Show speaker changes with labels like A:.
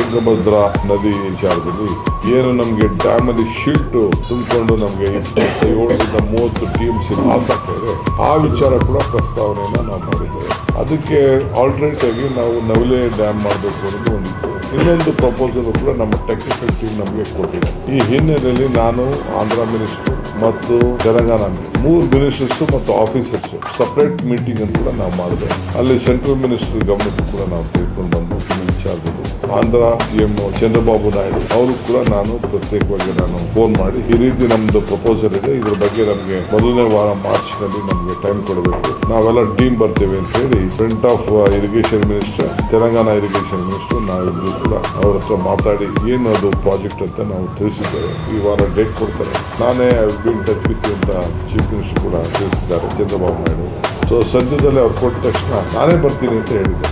A: ತುಂಗಭದ್ರಾ ನದಿ ವಿಚಾರದಲ್ಲಿ ಏನು ನಮಗೆ ಡ್ಯಾಮಲ್ಲಿ ಶಿಫ್ಟ್ ತುಂಬಿಕೊಂಡು ನಮಗೆ ಇಪ್ಪತ್ತೇಳರಿಂದ ಮೂವತ್ತು ಟೀಮ್ಸ್ ಆಸಕ್ತಿ ಇದೆ, ಆ ವಿಚಾರ ಕೂಡ ಪ್ರಸ್ತಾವನೆಯನ್ನ ನಾವು ಮಾಡಿದ್ದೇವೆ. ಅದಕ್ಕೆ ಆಲ್ಟರ್ನೇಟ್ ಆಗಿ ನಾವು ನವಲೆ ಡ್ಯಾಮ್ ಮಾಡಬೇಕು ಅನ್ನೋದು ಒಂದು ಇನ್ನೊಂದು ಪ್ರಪೋಸಲ್ ಕೂಡ ನಮ್ಮ ಟೆಕ್ನಿಕಲ್ ಟೀಮ್ ನಮಗೆ ಕೊಟ್ಟಿದೆ. ಈ ಹಿನ್ನೆಲೆಯಲ್ಲಿ ನಾನು, ಆಂಧ್ರ ಮಿನಿಸ್ಟರ್ ಮತ್ತು ತೆಲಂಗಾಣ ಮೂರು ಮಿನಿಸ್ಟರ್ಸ್ ಮತ್ತು ಆಫೀಸರ್ಸ್ ಸಪ್ರೇಟ್ ಮೀಟಿಂಗ್ ಅಂತ ಕೂಡ ನಾವು ಮಾಡಿದೆ ಅಲ್ಲಿ ಸೆಂಟ್ರಲ್ ಮಿನಿಸ್ಟರ್ ಗಮನಕ್ಕೂ ಕೂಡ ನಾವು ತೆಗೆದುಕೊಂಡು ಬಂದು ವಿಚಾರದಲ್ಲಿ ಆಂಧ್ರ ಸಿಎಂ ಚಂದ್ರಬಾಬು ನಾಯ್ಡು. ಅವರು ಕೂಡ ನಾನು ಪ್ರತ್ಯೇಕವಾಗಿ ನಾನು ಫೋನ್ ಮಾಡಿ, ಈ ರೀತಿ ನಮ್ದು ಪ್ರಪೋಸಲ್ ಇದೆ. ಇದ್ರ ಬಗ್ಗೆ ನಮಗೆ ಮೊದಲನೇ ವಾರ ಮಾರ್ಚ್ನಲ್ಲಿ ನಮಗೆ ಟೈಮ್ ಕೊಡಬೇಕು. ನಾವೆಲ್ಲ ಟೀಮ್ ಬರ್ತೇವೆ ಅಂತ ಹೇಳಿ front of irrigation minister Telangana irrigation minister ನಾವಿಬ್ರು ಕೂಡ ಅವ್ರ ಹತ್ರ ಮಾತಾಡಿ ಏನು ಅದು ಪ್ರಾಜೆಕ್ಟ್ ಅಂತ ನಾವು ತಿಳಿಸಿದ್ದೇವೆ. ಈ ವಾರ ಡೇಟ್ ಕೊಡ್ತಾರೆ. ನಾನೇ ಬಿನ್ ಟಚ್ ವಿತ್ ಅಂತ ಚೀಫ್ ಮಿನಿಸ್ಟರ್ ಕೂಡ ತಿಳಿಸಿದ್ದಾರೆ, ಚಂದ್ರಬಾಬು ನಾಯ್ಡು. ಸೊ ಸದ್ಯದಲ್ಲೇ ಅವ್ರು ಕೊಟ್ಟ ತಕ್ಷಣ ನಾನೇ ಬರ್ತೀನಿ ಅಂತ ಹೇಳಿದ್ದೆ